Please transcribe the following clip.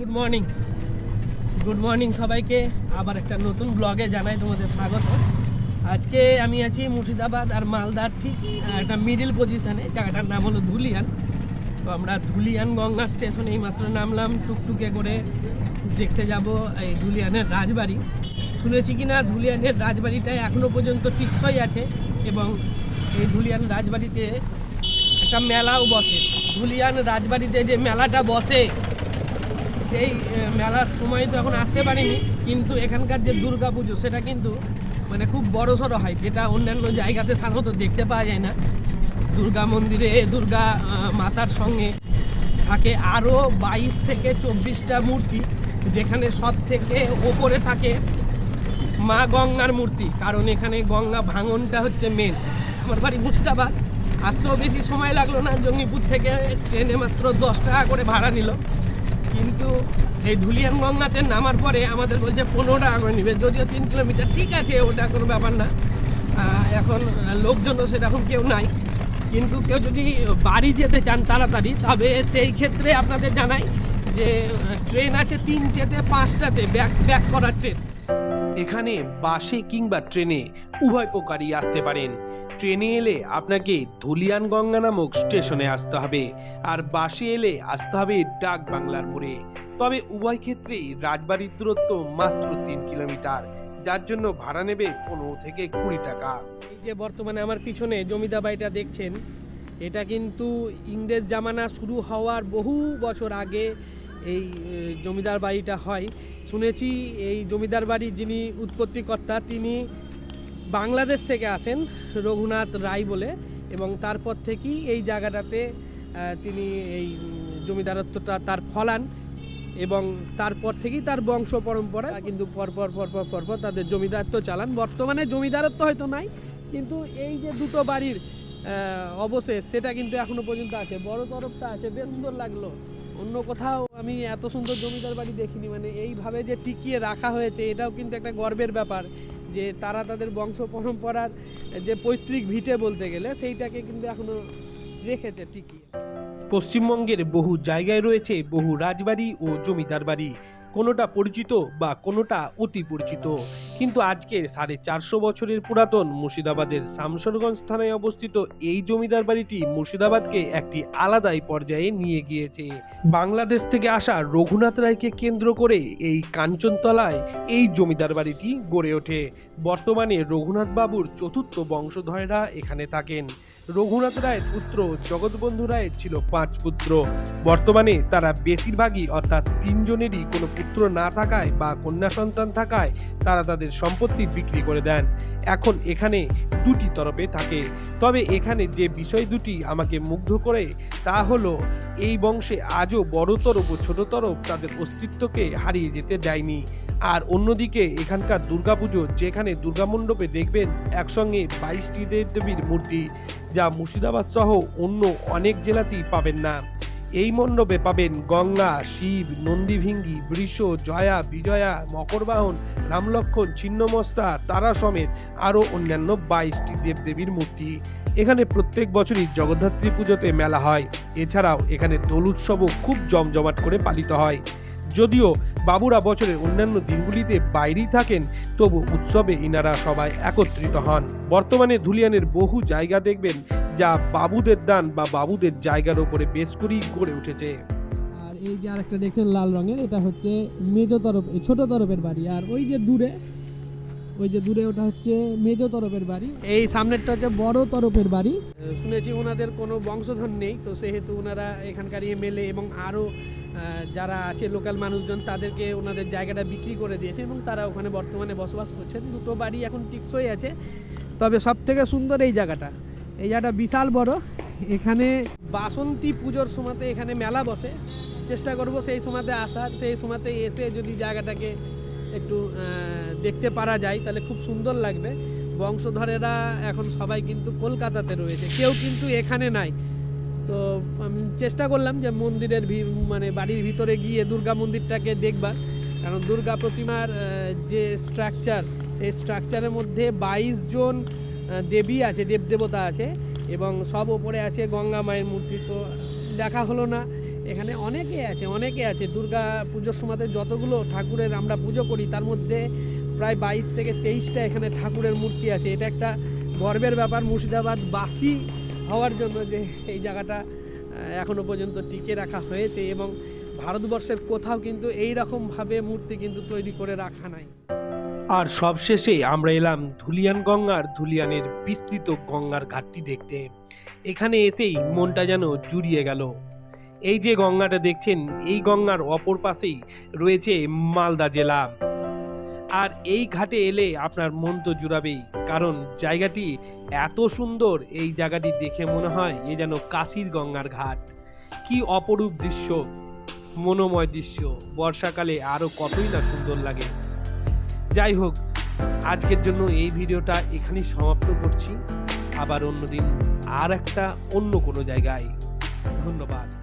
Good morning good morning সবাইকে। আবার একটা নতুন ব্লগে জানাই তোমাদের স্বাগত। আজকে আমি আছি মুর্শিদাবাদ আর মালদার ঠিক একটা মিডিল পজিশনে জায়গাটার নাম হলো ধুলিয়ান। তো আমরা ধুলিয়ান গঙ্গা স্টেশনে এইমাত্র নামলাম। টুকটুকে করে দেখতে যাব এই ধুলিয়ানের রাজবাড়ি। শুনেছি কি না ধুলিয়ানের রাজবাড়িটা এখনও পর্যন্ত টিকসই আছে এবং এই ধুলিয়ান রাজবাড়িতে একটা মেলাও বসে। ধুলিয়ান রাজবাড়িতে যে মেলাটা বসে সেই মেলার সময় তো এখন আসতে পারিনি, কিন্তু এখানকার যে দুর্গা পুজো, সেটা কিন্তু মানে খুব বড় সড়ো হয়, যেটা অন্যান্য জায়গাতে সাধারণত দেখতে পাওয়া যায় না। দুর্গা মন্দিরে দুর্গা মাতার সঙ্গে থাকে আরও বাইশ থেকে চব্বিশটা মূর্তি, যেখানে সব থেকে ওপরে থাকে মা গঙ্গার মূর্তি, কারণ এখানে গঙ্গা ভাঙনটা হচ্ছে মেন আমার বাড়ি মুর্শিদাবাদ, আসতেও বেশি সময় লাগল না, জঙ্গিপুর থেকে ট্রেনে মাত্র দশ টাকা করে ভাড়া নিল। কিন্তু এই ধুলিয়ান গঙ্গাতে নামার পরে আমাদের বলছে পনেরো টাকা করে নেবে, যদিও তিন কিলোমিটার ঠিক আছে, ওটা কোনো ব্যাপার না। এখন লোকজনও সেরকম কেউ নাই। কিন্তু কেউ যদি বাড়ি যেতে চান তাড়াতাড়ি, তবে সেই ক্ষেত্রে আপনাদের জানাই যে, ট্রেন আছে তিনটেতে, পাঁচটাতে, ব্যাক ব্যাক করার ট্রেন। এখানে বাসে কিংবা ট্রেনে উভয় প্রকারই আসতে পারেন। ট্রেনে এলে আপনাকে ধুলিয়ান গঙ্গা নামক স্টেশনে আসতে হবে। আর বাসে এলে আসতে হবে ডাক বাংলার মোড়ে। তবে উভয় ক্ষেত্রেই রাজবাড়ির দূরত্ব মাত্র তিন কিলোমিটার, যার জন্য ভাড়া নেবে পনেরো থেকে কুড়ি টাকা। এই যে বর্তমানে আমার পিছনে জমিদার বাড়িটা দেখছেন, এটা কিন্তু ইংরেজ জামানা শুরু হওয়ার বহু বছর আগে এই জমিদার বাড়িটা হয়। শুনেছি এই জমিদার বাড়ির যিনি উৎপত্তিকর্তা, তিনি বাংলাদেশ থেকে আসেন রঘুনাথ রায় বলে এবং তারপর থেকেই এই জায়গাটাতে তিনি এই জমিদারত্বটা তার ফলান এবং তারপর থেকেই তার বংশ পরম্পরা। কিন্তু পরপর পরপর পরপর তাদের জমিদারত্ব চালান। বর্তমানে জমিদারত্ব হয়তো নাই, কিন্তু এই যে দুটো বাড়ির অবশেষ, সেটা কিন্তু এখনও পর্যন্ত আছে। বড় তরফটা আছে, বেশ সুন্দর লাগল। অন্য কোথাও আমি এত সুন্দর জমিদার বাড়ি দেখিনি মানে এইভাবে যে টিকিয়ে রাখা হয়েছে, এটাও কিন্তু একটা গর্বের ব্যাপার। যে তারা তাদের বংশ পরম্পরার যে পৈতৃক ভিটে বলতে গেলে, সেইটাকে কিন্তু এখনও রেখেছে টিকিয়ে পশ্চিমবঙ্গের বহু জায়গায় রয়েছে বহু রাজবাড়ি ও জমিদার বাড়ি। কোনোটা পরিচিত বা কোনোটা অতি পরিচিত। কিন্তু আজকের সাড়ে চারশো বছরের পুরাতন মুর্শিদাবাদের শামসরগঞ্জ থানায় অবস্থিত এই জমিদার বাড়িটি মুর্শিদাবাদকে একটি আলাদাই পর্যায়ে নিয়ে গিয়েছে। বাংলাদেশ থেকে আসা রঘুনাথ রায়কে কেন্দ্র করে এই কাঞ্চনতলায় এই জমিদার বাড়িটি গড়ে ওঠে। বর্তমানে রঘুনাথ বাবুর চতুর্থ বংশধরেরা এখানে থাকেন। রঘুনাথ রায়ের পুত্র জগৎবন্ধু রায়ের ছিল পাঁচ পুত্র। বর্তমানে তারা বেশিরভাগই অর্থাৎ তিনজনেরই কোনো পুত্র না থাকায় বা কন্যা সন্তান থাকায় তারা তাদের সম্পত্তি বিক্রি করে দেন। এখন এখানে দুটি তরফে থাকে। তবে এখানে যে বিষয় দুটি আমাকে মুগ্ধ করে তা হলো, এই বংশে আজও বড় তরফ ও ছোট তরফ তাদের অস্তিত্বকে হারিয়ে যেতে দেয়নি। আর অন্যদিকে এখানকার দুর্গাপুজো, যেখানে দুর্গামণ্ডপে দেখবেন একসঙ্গে বাইশটি দেবদেবীর মূর্তি, যা মুর্শিদাবাদ সহ অন্য অনেক জেলাতেই পাবেন না। এই মণ্ডপে পাবেন গঙ্গা, শিব, নন্দীভিঙ্গি, বৃষ, জয়া, বিজয়া, মকরবাহন, রামলক্ষণ, ছিন্নমস্তা, তারা সমেত আরও অন্যান্য বাইশটি দেবদেবীর মূর্তি। এখানে প্রত্যেক বছরই জগদ্ধাত্রী পুজোতে মেলা হয়। এছাড়াও এখানে দোল উৎসবও খুব জমজমাট করে পালিত হয়। যদিও বাবুরা বছরের অন্যান্য দিনগুলিতে বাইরেই থাকেন, তবু উৎসবে ইনারা সবাই একত্রিত হন। বর্তমানে ধুলিয়ানের বহু জায়গা দেখবেন যা বাবুদের দান বা বাবুদের জায়গার ওপরে বেশ করেই গড়ে উঠেছে। আর এই যে আরেকটা দেখছেন লাল রঙের এটা হচ্ছে মেজো তরফ এই ছোট তরফের বাড়ি। আর ওই যে দূরে ওই যে দূরে ওটা হচ্ছে মেজো তরফের বাড়ি। এই সামনেরটা হচ্ছে বড় তরফের বাড়ি। শুনেছি ওনাদের কোনো বংশধর নেই তো সেহেতু ওনারা এখানকার এমএলএ এবং আরও যারা আছে লোকাল মানুষজন তাদেরকে ওনাদের জায়গাটা বিক্রি করে দিয়েছে এবং তারা ওখানে বর্তমানে বসবাস করছেন। দুটো বাড়ি এখন টিকসই আছে তবে সব থেকে সুন্দর এই জায়গাটা। এই জায়গাটা বিশাল বড়। এখানে বাসন্তী পুজোর সময়তে এখানে মেলা বসে। চেষ্টা করব সেই সময়তে আসার, সেই সময়তে এসে যদি জায়গাটাকে একটু দেখতে পারা যায়, তাহলে খুব সুন্দর লাগবে। বংশধরেরা এখন সবাই কিন্তু কলকাতাতে রয়েছে, কেউ কিন্তু এখানে নাই। তো আমি চেষ্টা করলাম যে মন্দিরের মানে বাড়ির ভিতরে গিয়ে দুর্গা মন্দিরটাকে দেখবার। কারণ দুর্গা প্রতিমার যে স্ট্রাকচার সেই স্ট্রাকচারের মধ্যে বাইশ জন দেবী আছে দেবদেবতা আছে এবং সব ওপরে আছে গঙ্গা মায়ের মূর্তি। তো দেখা হলো না। এখানে অনেকে আছে অনেকে আছে। দুর্গা পুজোর সময়তে যতগুলো ঠাকুরের আমরা পুজো করি তার মধ্যে প্রায় বাইশ থেকে তেইশটা এখানে ঠাকুরের মূর্তি আছে। এটা একটা গর্বের ব্যাপার। মুর্শিদাবাদ বাসি হওয়ার জন্য যে এই জায়গাটা আহ, এখনও পর্যন্ত টিকে রাখা হয়েছে এবং ভারতবর্ষের কোথাও কিন্তু এই রকমভাবে মূর্তি কিন্তু তৈরি করে রাখা নাই। আর সবশেষে আমরা এলাম ধুলিয়ান গঙ্গার, ধুলিয়ানের বিস্তৃত গঙ্গার ঘাটটি দেখতে। এখানে এসেই মনটা যেন জুড়িয়ে গেল। এই যে গঙ্গাটা দেখছেন, এই গঙ্গার অপর পাশেই রয়েছে মালদা জেলা। আর এই ঘাটে এলে আপনার মন তো জুড়াবেই, কারণ জায়গাটি এত সুন্দর, এই জায়গাটি দেখে মনে হয় এ যেন কাশীর গঙ্গার ঘাট। কি অপরূপ দৃশ্য, মনোময় দৃশ্য, বর্ষাকালে আরও কতই না সুন্দর লাগে। যাই হোক, আজকের জন্য এই ভিডিওটা এখানেই সমাপ্ত করছি। আবার অন্যদিন আর একটা অন্য কোনো জায়গায়। ধন্যবাদ।